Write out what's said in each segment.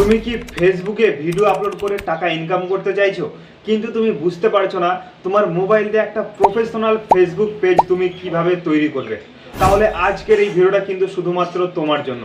তুমি কি ফেসবুকে ভিডিও আপলোড করে টাকা ইনকাম করতে চাইছো? কিন্তু তুমি বুঝতে পারছ না, তোমার মোবাইল দিয়ে একটা প্রফেশনাল ফেসবুক পেজ তুমি কীভাবে তৈরি করবে। তাহলে আজকের এই ভিডিওটা কিন্তু শুধুমাত্র তোমার জন্য।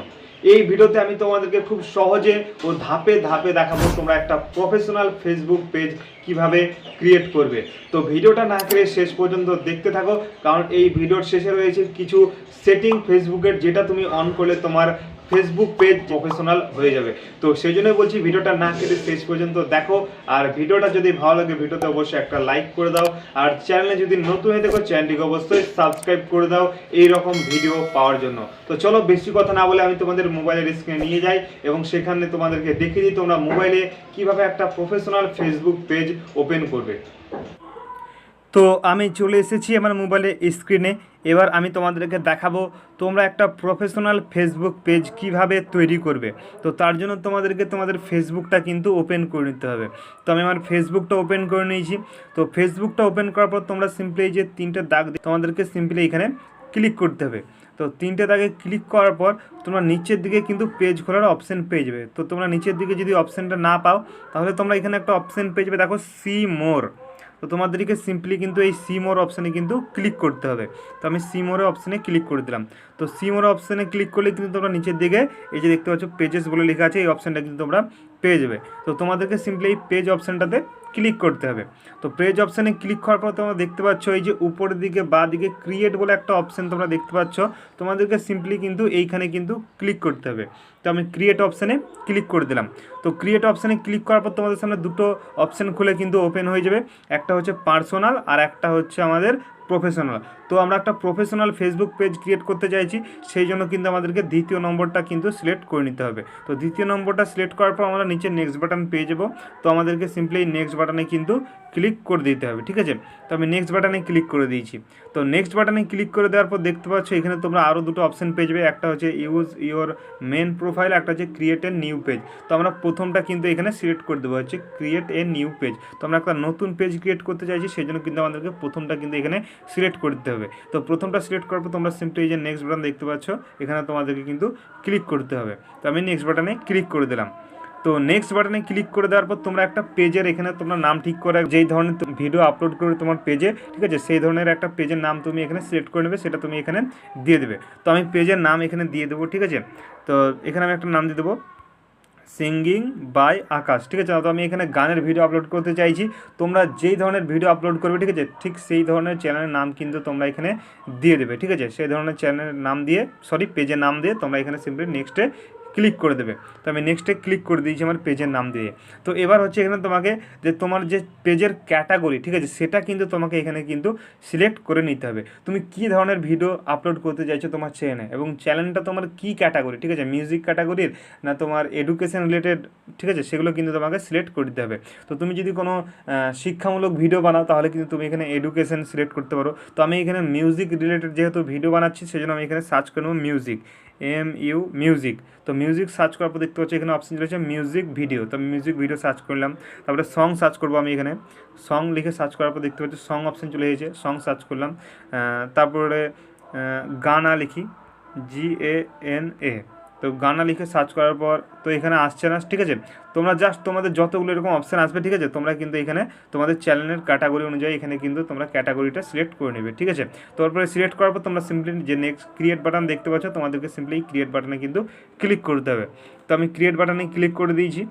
এই ভিডিওতে আমি তোমাদেরকে খুব সহজে ও ধাপে ধাপে দেখাবো তোমরা একটা প্রফেশনাল ফেসবুক পেজ কীভাবে ক্রিয়েট করবে। তো ভিডিওটা না করে শেষ পর্যন্ত দেখতে থাকো, কারণ এই ভিডিওর শেষে রয়েছে কিছু সেটিং ফেসবুকের যেটা তুমি অন করলে তোমার ফেসবুক পেজ প্রফেশনাল হয়ে যাবে। তো সেই জন্যই বলছি ভিডিওটা না কেটে শেষ পর্যন্ত দেখো। আর ভিডিওটা যদি ভালো লাগে ভিডিওতে অবশ্যই একটা লাইক করে দাও। আর চ্যানেলে যদি নতুন হয়ে দেখো চ্যানেলটিকে অবশ্যই সাবস্ক্রাইব করে দাও এই রকম ভিডিও পাওয়ার জন্য। তো চলো বেশি কথা না বলে আমি তোমাদের মোবাইলের স্ক্রিনে নিয়ে যাই এবং সেখানে তোমাদেরকে দেখিয়ে দিই তোমরা মোবাইলে কীভাবে একটা প্রফেশনাল ফেসবুক পেজ ওপেন করবে। তো আমি চলে এসেছি আমার মোবাইলের স্ক্রিনে। এবার আমি তোমাদেরকে দেখাবো তোমরা একটা প্রফেশনাল ফেসবুক পেজ কীভাবে তৈরি করবে। তো তার জন্য তোমাদেরকে তোমাদের ফেসবুকটা কিন্তু ওপেন করে নিতে হবে। তো আমি আমার ফেসবুকটা ওপেন করে নিয়েছি। তো ফেসবুকটা ওপেন করার পর তোমরা সিম্পলি এই যে তিনটে দাগ তোমাদেরকে সিম্পলি এখানে ক্লিক করতে হবে। তো তিনটে দাগে ক্লিক করার পর তোমরা নিচের দিকে কিন্তু পেজ খোলার অপশন পেয়ে যাবে। তো তোমরা নিচের দিকে যদি অপশানটা না পাও, তাহলে তোমরা এখানে একটা অপশান পেয়ে যাবে। দেখো সি মোর তো তোমাদেরকে সিম্পলি কিন্তু এই সিমোর অপশানে কিন্তু ক্লিক করতে হবে। তো আমি সিমোর অপশানে ক্লিক করে দিলাম। তো সিমোর অপশানে ক্লিক করলে কিন্তু তোমরা নিচের দিকে এই যে দেখতে পাচ্ছ পেজেস বলে লেখা আছে, এই অপশানটা কিন্তু তোমরা পেয়ে যাবে। তো তোমাদেরকে সিম্পলি এই পেজ অপশানটাতে ক্লিক করতে হবে। তো পেজ অপশানে ক্লিক করার পর তোমরা দেখতে পাচ্ছ এই যে উপরের দিকে বা দিকে ক্রিয়েট বলে একটা অপশান তোমরা দেখতে পাচ্ছ। তোমাদেরকে সিম্পলি কিন্তু এইখানে কিন্তু ক্লিক করতে হবে। তো আমি ক্রিয়েট অপশানে ক্লিক করে দিলাম। তো ক্রিয়েট অপশানে ক্লিক করার পর তোমাদের সামনে দুটো অপশান খুলে কিন্তু ওপেন হয়ে যাবে। একটা হচ্ছে পার্সোনাল আর একটা হচ্ছে আমাদের প্রফেশনাল তো আমরা একটা প্রফেশনাল ফেসবুক পেজ ক্রিয়েট করতে চাইছি, সেই জন্য কিন্তু আমাদেরকে দ্বিতীয় নম্বরটা কিন্তু সিলেক্ট করে নিতে হবে। তো দ্বিতীয় নম্বরটা সিলেক্ট করার পর আমরা নিচে নেক্সট বাটন পেয়ে যাব। তো আমাদেরকে সিম্পলি নেক্সট বাটনে কিন্তু ক্লিক করে দিতে হবে, ঠিক আছে? তো আমি নেক্সট বাটনে ক্লিক করে দিয়েছি। তো নেক্সট বাটনে ক্লিক করে দেওয়ার পর দেখতে পাচ্ছ এখানে তোমরা আরও দুটো অপশন পেয়ে যাবে। একটা হচ্ছে ইউজ ইওর মেন প্রোফাইল একটা হচ্ছে ক্রিয়েট এ নিউ পেজ তো আমরা প্রথমটা কিন্তু এখানে সিলেক্ট করে দেবো, হচ্ছে ক্রিয়েট এ নিউ পেজ তো আমরা একটা নতুন পেজ ক্রিয়েট করতে চাইছি, সেই জন্য কিন্তু আমাদেরকে প্রথমটা কিন্তু এখানে সিলেক্ট করে দিতে হবে। তো প্রথমটা সিলেক্ট করার পর তোমরা সিম্পলি এই যে নেক্সট বাটন দেখতে পাচ্ছ, এখানে তোমাদেরকে কিন্তু ক্লিক করতে হবে। তো আমি নেক্সট বাটনে ক্লিক করে দিলাম। তো নেক্সট বাটনে ক্লিক করে দেওয়ার পর তোমরা একটা পেজের এখানে তোমরা নাম ঠিক করে যেই ধরনের ভিডিও আপলোড করবে তোমার পেজে, ঠিক আছে? সেই ধরনের একটা পেজের নাম তুমি এখানে সিলেক্ট করে নেবে, সেটা তুমি এখানে দিয়ে দেবে। তো আমি পেজের নাম এখানে দিয়ে দেবো, ঠিক আছে? তো এখানে আমি একটা নাম দিয়ে দেবো সিঙ্গিং বাই আকাশ ঠিক আছে? তো আমি এখানে গানের ভিডিও আপলোড করতে চাইছি। তোমরা যেই ধরনের ভিডিও আপলোড করবে, ঠিক আছে? ঠিক সেই ধরনের চ্যানেলের নাম কিন্তু তোমরা এখানে দিয়ে দেবে, ঠিক আছে? সেই ধরনের চ্যানেলের নাম দিয়ে সরি পেজের নাম দিয়ে তোমরা এখানে সিম্পলি নেক্সটে ক্লিক করে দেবে। তো আমি নেক্সটে ক্লিক করে দিয়েছি আমার পেজের নাম দিয়ে। তো এবার হচ্ছে এখানে তোমাকে যে তোমার যে পেজের ক্যাটাগরি ঠিক আছে, সেটা কিন্তু তোমাকে এখানে কিন্তু সিলেক্ট করে নিতে হবে। তুমি কি ধরনের ভিডিও আপলোড করতে চাইছো তোমার চ্যানেলে এবং চ্যানেলটা তোমার কি ক্যাটাগরি ঠিক আছে মিউজিক ক্যাটাগরির না তোমার এডুকেশন রিলেটেড ঠিক আছে, সেগুলো কিন্তু তোমাকে সিলেক্ট করে দিতে হবে। তো তুমি যদি কোনো শিক্ষামূলক ভিডিও বানাও, তাহলে কিন্তু তুমি এখানে এডুকেশন সিলেক্ট করতে পারো। তো আমি এখানে মিউজিক রিলেটেড যেহেতু ভিডিও বানাচ্ছি, সেজন্য আমি এখানে সার্চ করে নেব মিউজিক এম ইউ মিউজিক তো মিউজিক সার্চ করার পর দেখতে পাচ্ছি এখানে অপশন রয়েছে মিউজিক ভিডিও তো মিউজিক ভিডিও সার্চ করলাম, তারপরে সং সার্চ করব আমি এখানে। সং লিখে সার্চ করার পর দেখতে পাচ্ছি সং অপশন চলে এসেছে সং সার্চ করলাম। তারপরে গানা লিখি জি এ এন এ তো গানা লিখে সার্চ করার পর তো এখানে আসছে না, ঠিক আছে? তোমরা জাস্ট তোমাদের যতগুলো এরকম অপশান আসবে, ঠিক আছে? তোমরা কিন্তু এখানে তোমাদের চ্যানেলের ক্যাটাগরি অনুযায়ী এখানে কিন্তু তোমরা ক্যাটাগরিটা সিলেক্ট করে নেবে, ঠিক আছে? তারপরে সিলেক্ট করার পর তোমরা সিম্পলি যে নেক্সট ক্রিয়েট বাটন দেখতে পাচ্ছ, তোমাদেরকে সিম্পলি ক্রিয়েট বাটনে কিন্তু ক্লিক করতে হবে। তো আমি ক্রিয়েট বাটনে ক্লিক করে দিয়েছি।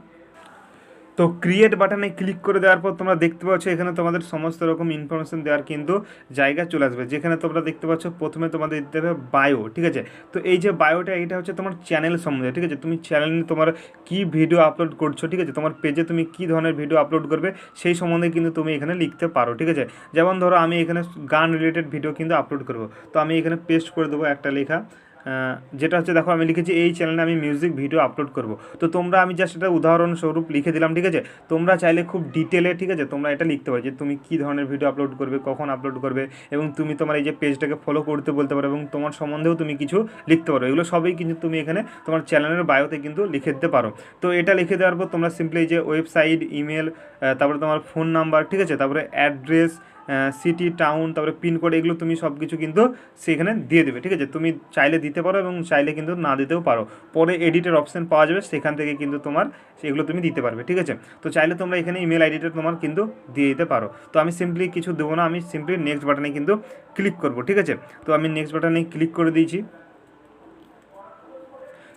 তো ক্রিয়েট বাটনে ক্লিক করে দেওয়ার পর তোমরা দেখতে পাচ্ছ এখানে তোমাদের সমস্ত রকম ইনফরমেশন দেওয়ার কিন্তু জায়গা চলে আসবে। যেখানে তোমরা দেখতে পাচ্ছ প্রথমে তোমাদের দিতে হবে বায়ো ঠিক আছে? তো এই যে বায়োটা এটা হচ্ছে তোমার চ্যানেল সম্বন্ধে, ঠিক আছে? তুমি চ্যানেলে তোমার কি ভিডিও আপলোড করছ, ঠিক আছে? তোমার পেজে তুমি কি ধরনের ভিডিও আপলোড করবে, সেই সম্বন্ধে কিন্তু তুমি এখানে লিখতে পারো, ঠিক আছে? যেমন ধরো আমি এখানে গান রিলেটেড ভিডিও কিন্তু আপলোড করব। তো আমি এখানে পেস্ট করে দেবো একটা লেখা। যেটা হচ্ছে, দেখো, আমি লিখেছি, এই চ্যানেলে আমি মিউজিক ভিডিও আপলোড করব। তো তোমরা, আমি জাস্ট এটা উদাহরণস্বরূপ লিখে দিলাম, ঠিক আছে? তোমরা চাইলে খুব ডিটেলে ঠিক আছে? তোমরা এটা লিখতে পারো যে তুমি কী ধরনের ভিডিও আপলোড করবে, কখন আপলোড করবে, এবং তুমি তোমার এই যে পেজটাকে ফলো করতে বলতে পারো, এবং তোমার সম্বন্ধেও তুমি কিছু লিখতে পারো। এগুলো সবই কিন্তু তুমি এখানে তোমার চ্যানেলের বায়োতে কিন্তু লিখে দিতে পারো। তো এটা লিখে দেওয়ার পর তোমরা সিম্পলি যে ওয়েবসাইট ইমেল তারপরে তোমার ফোন নাম্বার ঠিক আছে? তারপরে অ্যাড্রেস সিটি টাউন তারপরে পিনকোড এগুলো তুমি সব কিছু কিন্তু সেখানে দিয়ে দেবে, ঠিক আছে? তুমি চাইলে দিতে পারো এবং চাইলে কিন্তু না দিতেও পারো। পরে এডিটের অপশান পাওয়া যাবে, সেখান থেকে কিন্তু তোমার সেগুলো তুমি দিতে পারবে, ঠিক আছে? তো চাইলে তোমরা এখানে ইমেল আইডিটা তোমার কিন্তু দিয়ে দিতে পারো। তো আমি সিম্পলি কিছু দেবো না, আমি সিম্পলি নেক্সট বাটনে কিন্তু ক্লিক করব, ঠিক আছে? তো আমি নেক্সট বাটনে ক্লিক করে দিয়েছি।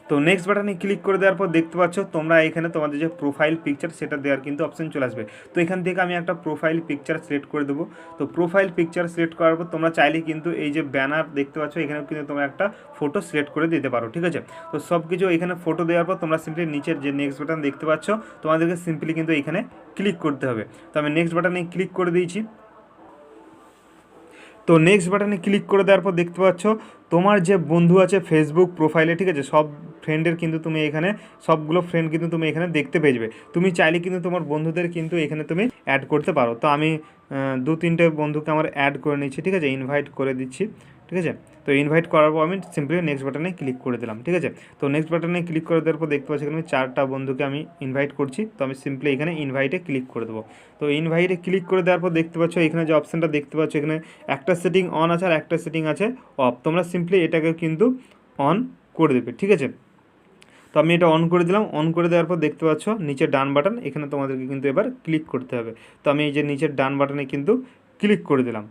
তো নেক্সট বাটনে ক্লিক করে দেওয়ার পর দেখতে পাচ্ছ, তোমরা এখানে তোমাদের যে প্রোফাইল পিকচার সেটা দেওয়ার কিন্তু অপশন চলে আসবে। তো এখান থেকে আমি একটা প্রোফাইল পিকচার সিলেক্ট করে দেবো। তো প্রোফাইল পিকচার সিলেক্ট করার পর তোমরা চাইলে কিন্তু এই যে ব্যানার দেখতে পাচ্ছ এখানে কিন্তু তোমরা একটা ফটো সিলেক্ট করে দিতে পারো, ঠিক আছে? তো সব কিছু এখানে ফটো দেওয়ার পর তোমরা সিম্পলি নিচের যে নেক্সট বাটন দেখতে পাচ্ছ, তোমাদেরকে সিম্পলি কিন্তু এখানে ক্লিক করতে হবে। তো আমি নেক্সট বাটনে ক্লিক করে দিয়েছি। তো নেক্সট বাটনে ক্লিক করে দেওয়ার পর দেখতে পাচ্ছ, তোমার যে বন্ধু আছে ফেসবুক প্রোফাইলে ঠিক আছে? সব ফ্রেন্ডের কিন্তু তুমি এখানে, সবগুলো ফ্রেন্ড কিন্তু তুমি এখানে দেখতে পেয়ে যাবে। তুমি চাইলে কিন্তু তোমার বন্ধুদের কিন্তু এখানে তুমি অ্যাড করতে পারো। তো আমি দু তিনটে বন্ধুকে আমার অ্যাড করে নিচ্ছি, ঠিক আছে? ইনভাইট করে দিচ্ছি। ঠিক আছে? তো ইনভাইট করার পর আমি সিম্পলি নেক্সট বাটনে ক্লিক করে দিলাম, ঠিক আছে? তো নেক্সট বাটনে ক্লিক করে দেওয়ার পর দেখতে পাচ্ছি এখানে আমি চারটা বন্ধুকে আমি ইনভাইট করছি, তো আমি সিম্পলি এখানে ইনভাইটে ক্লিক করে দেবো। তো ইনভাইটে ক্লিক করে দেওয়ার পর দেখতে পাচ্ছ এখানে যে অপশানটা দেখতে পাচ্ছ এখানে একটা সেটিং অন আছে আর একটা সেটিং আছে অফ তোমরা সিম্পলি এটাকে কিন্তু অন করে দেবে, ঠিক আছে? তো আমি এটা অন করে দিলাম অন করে দেওয়ার পর দেখতে পাচ্ছ নিচের ডান বাটন, এখানে তোমাদেরকে কিন্তু এবার ক্লিক করতে হবে। তো আমি এই যে নিচের ডান বাটনে কিন্তু ক্লিক করে দিলাম।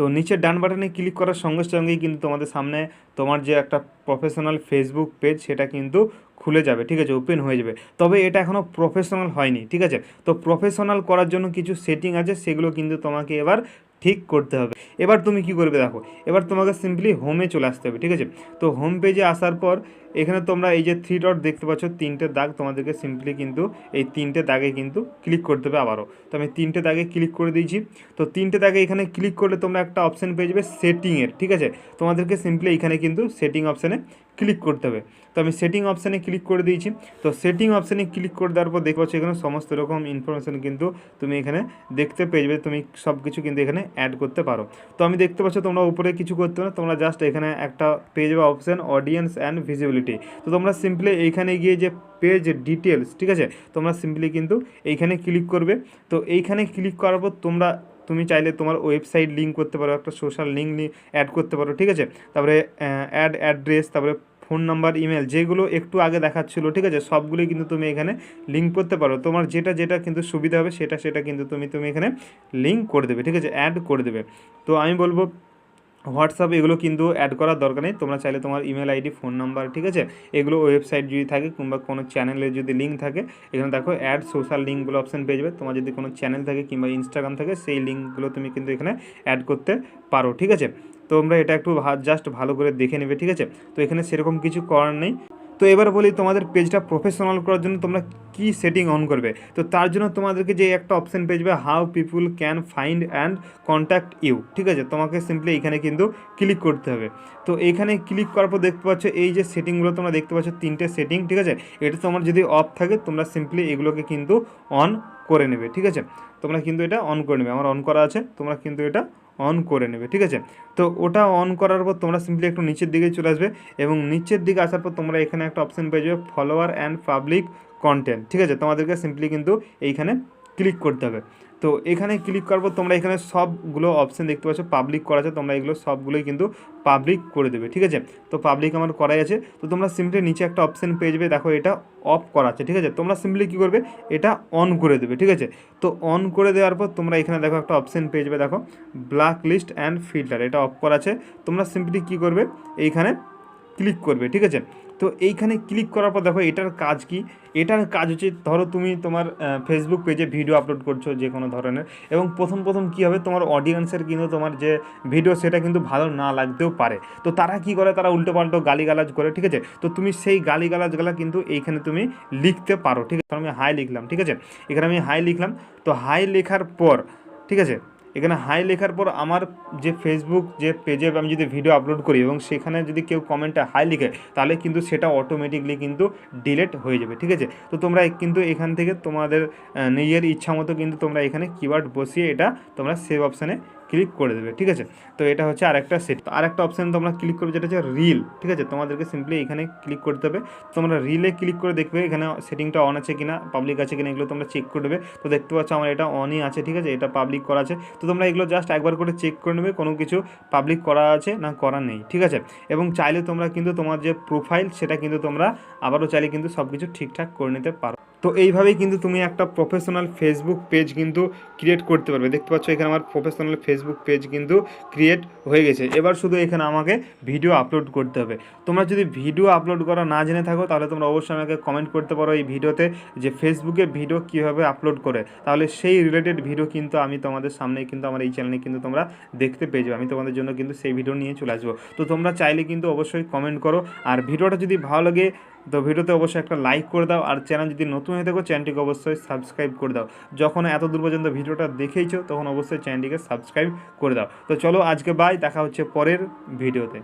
তো নিচের ডান বাটনে ক্লিক করার সঙ্গে সঙ্গেই কিন্তু তোমাদের সামনে তোমার যে একটা প্রফেশনাল ফেসবুক পেজ সেটা কিন্তু খুলে যাবে। ঠিক আছে ওপেন হয়ে যাবে। তবে এটা এখনও প্রফেশনাল হয়নি, ঠিক আছে? তো প্রফেশনাল করার জন্য কিছু সেটিং আছে, সেগুলো কিন্তু তোমাকে এবার ঠিক করতে হবে। এবার তুমি কি করবে দেখো, এবার তোমাকে সিম্পলি হোমে চলে আসতে হবে, ঠিক আছে? তো হোম পেজে আসার পর এখানে তোমরা এই যে থ্রি ডট দেখতে পাচ্ছ, তিনটে দাগ তোমাদেরকে সিম্পলি কিন্তু এই তিনটে দাগে কিন্তু ক্লিক করতে হবে আবারও। তো আমি তিনটে দাগে ক্লিক করে দিয়েছি। তো তিনটে দাগে এখানে ক্লিক করলে তোমরা একটা অপশান পেয়ে যাবে সেটিংয়ের ঠিক আছে? তোমাদেরকে সিম্পলি এখানে কিন্তু সেটিং অপশানে ক্লিক করতে হবে। তো আমি সেটিং অপশানে ক্লিক করে দিয়েছি। তো সেটিং অপশানে ক্লিক করে দেওয়ার পর দেখতে এখানে সমস্ত রকম ইনফরমেশান কিন্তু তুমি এখানে দেখতে পেয়ে যাবে। তুমি সব কিছু কিন্তু এখানে অ্যাড করতে পারো। তো আমি দেখতে পাচ্ছ তোমরা উপরে কিছু করতে না। তোমরা জাস্ট এখানে একটা পেয়ে যাবে অপশান অডিয়েন্স অ্যান্ড ভিজিবিলিটি তো তোমরা সিম্পলি এইখানে গিয়ে যে পেজ ডিটেলস ঠিক আছে? তোমরা সিম্পলি কিন্তু এইখানে ক্লিক করবে। তো এইখানে ক্লিক করার পর তোমরা, তুমি চাইলে তোমার ওয়েবসাইট লিঙ্ক করতে পারো। একটা সোশ্যাল লিঙ্ক অ্যাড করতে পারো, ঠিক আছে? তারপরে অ্যাড অ্যাড্রেস তারপরে ফোন নাম্বার, ইমেল, যেগুলো একটু আগে দেখাচ্ছিলো, ঠিক আছে? সবগুলোই কিন্তু তুমি এখানে লিঙ্ক করতে পারো। তোমার যেটা যেটা কিন্তু সুবিধা হবে, সেটা সেটা কিন্তু তুমি তুমি এখানে লিঙ্ক করে দেবে, ঠিক আছে? অ্যাড করে দেবে। তো আমি বলব হোয়াটসঅ্যাপ এগুলো কিন্তু অ্যাড করার দরকার নেই। তোমরা চাইলে তোমার ইমেল আইডি ফোন নাম্বার ঠিক আছে? এগুলো ওয়েবসাইট যদি থাকে কিংবা কোনো চ্যানেলের যদি লিঙ্ক থাকে, এখানে দেখো অ্যাড সোশ্যাল লিঙ্কগুলো অপশান পেয়ে যাবে। তোমার যদি কোনো চ্যানেল থাকে কিংবা ইনস্টাগ্রাম থাকে, সেই লিঙ্কগুলো তুমি কিন্তু এখানে অ্যাড করতে পারো, ঠিক আছে? তোমরা এটা একটু জাস্ট ভালো করে দেখে নেবে, ঠিক আছে? তো এখানে সেরকম কিছু করার নেই। তো এবার বলি তোমাদের পেজটা প্রফেশনাল করার জন্য তোমরা কি সেটিং অন করবে? তো তার জন্য তোমাদেরকে যে একটা অপশন পেয়ে যাবে how people can find and contact you ঠিক আছে? তোমাকে সিম্পলি এখানে কিন্তু ক্লিক করতে হবে। তো এখানে ক্লিক করার পর দেখতে পাচ্ছ, এই যে সেটিংগুলো তোমরা দেখতে পাচ্ছ, তিনটে সেটিং ঠিক আছে? এটা তোমার যদি অফ থাকে, তোমরা সিম্পলি এগুলোকে কিন্তু অন করে নেবে, ঠিক আছে? তোমরা কিন্তু এটা অন করে নেবে। আমার অন করা আছে, তোমরা কিন্তু এটা অন করে নেবে, ঠিক আছে? তো ওটা অন করার পর তোমরা সিম্পলি একটু নিচের দিকে চলে আসবে এবং নিচের দিকে আসার পর তোমরা এখানে একটা অপশান পেয়ে যাবে ফলোয়ার অ্যান্ড পাবলিক কন্টেন্ট ঠিক আছে? তোমাদেরকে সিম্পলি কিন্তু এইখানে ক্লিক করতে হবে। তো এখানে ক্লিক পর তোমরা এখানে সবগুলো অপশান দেখতে পাচ্ছ পাবলিক করা আছে, তোমরা এগুলো সবগুলোই কিন্তু পাবলিক করে দেবে, ঠিক আছে? তো পাবলিক আমার করাই আছে, তো তোমরা সিম্পলি নিচে একটা অপশান পেয়ে যাবে, দেখো এটা অফ করা আছে, ঠিক আছে? তোমরা সিম্পলি কী করবে, এটা অন করে দেবে, ঠিক আছে? তো অন করে দেওয়ার পর তোমরা এখানে দেখো একটা অপশান পেয়ে যাবে, দেখো ব্ল্যাক লিস্ট অ্যান্ড ফিল্টার এটা অফ করা আছে, তোমরা সিম্পলি কী করবে, এইখানে ক্লিক করবে, ঠিক আছে? তো এইখানে ক্লিক করার পর দেখো এটার কাজ কি? এটার কাজ হচ্ছে ধরো তুমি তোমার ফেসবুক পেজে ভিডিও আপলোড করছ যে কোনো ধরনের এবং প্রথম প্রথম কী হবে? তোমার অডিয়েন্সের কিন্তু তোমার যে ভিডিও সেটা কিন্তু ভালো না লাগতেও পারে। তো তারা কি করে? তারা উল্টো পাল্টো গালিগালাজ করে, ঠিক আছে? তো তুমি সেই গালিগালাজগুলা কিন্তু এইখানে তুমি লিখতে পারো, ঠিক আছে? আমি হাই লিখলাম, ঠিক আছে? এখানে আমি হাই লিখলাম, তো হাই লেখার পর, ঠিক আছে? এখানে হাই লেখার পর আমার যে ফেসবুক যে পেজে আমি যদি ভিডিও আপলোড করি এবং সেখানে যদি কেউ কমেন্টে হাই লিখে, তাহলে কিন্তু সেটা অটোমেটিকলি কিন্তু ডিলেট হয়ে যাবে, ঠিক আছে? তো তোমরা কিন্তু এখান থেকে তোমাদের নিজের ইচ্ছা মতো কিন্তু তোমরা এখানে কিওয়ার্ড বসিয়ে এটা তোমরা সেভ অপশানে ক্লিক করে দেবে, ঠিক আছে? তো এটা হচ্ছে আরেকটা সেট আরেকটা অপশান তোমরা ক্লিক করবে, যেটা হচ্ছে রিল ঠিক আছে? তোমাদেরকে সিম্পলি এখানে ক্লিক করতে হবে। তোমরা রিলে ক্লিক করে দেখবে এখানে সেটিংটা অন আছে কিনা পাবলিক আছে কিনা, এগুলো তোমরা চেক করবে তো দেখতে পাচ্ছ আমার এটা অনই আছে, ঠিক আছে? এটা পাবলিক করা আছে। তো তোমরা এগুলো জাস্ট একবার করে চেক করে নেবে, কোনো কিছু পাবলিক করা আছে না করা নেই, ঠিক আছে? এবং চাইলে তোমরা কিন্তু তোমার যে প্রোফাইল সেটা কিন্তু তোমরা আবারও চাইলে কিন্তু সব কিছু ঠিকঠাক করে নিতে পারো। তো এইভাবেই কিন্তু তুমি একটা প্রফেশনাল ফেসবুক পেজ কিন্তু ক্রিয়েট করতে পারবে। দেখতে পাচ্ছ এখানে আমার প্রফেশনাল ফেসবুক পেজ কিন্তু ক্রিয়েট হয়ে গেছে। এবার শুধু এখানে আমাকে ভিডিও আপলোড করতে হবে। তোমরা যদি ভিডিও আপলোড করা না জেনে থাকো, তাহলে তোমরা অবশ্যই আমাকে কমেন্ট করতে পারো এই ভিডিওতে যে ফেসবুকে ভিডিও কীভাবে আপলোড করে। তাহলে সেই রিলেটেড ভিডিও কিন্তু আমি তোমাদের সামনে কিন্তু আমার এই চ্যানেলে কিন্তু তোমরা দেখতে পেয়ে যাবে। আমি তোমাদের জন্য কিন্তু সেই ভিডিও নিয়ে চলে আসব। তো তোমরা চাইলে কিন্তু অবশ্যই কমেন্ট করো। আর ভিডিওটা যদি ভালো লাগে তো ভিডিওতে অবশ্যই একটা লাইক করে দাও আর চ্যানেল যদি নতুন হয়ে থাকো চ্যানেলটিকে অবশ্যই সাবস্ক্রাইব করে দাও। যখন এত দূর পর্যন্ত ভিডিওটা দেখেইছো, তখন অবশ্যই চ্যানেলটিকে সাবস্ক্রাইব করে দাও। তো চলো আজকে বাই দেখা হচ্ছে পরের ভিডিওতে।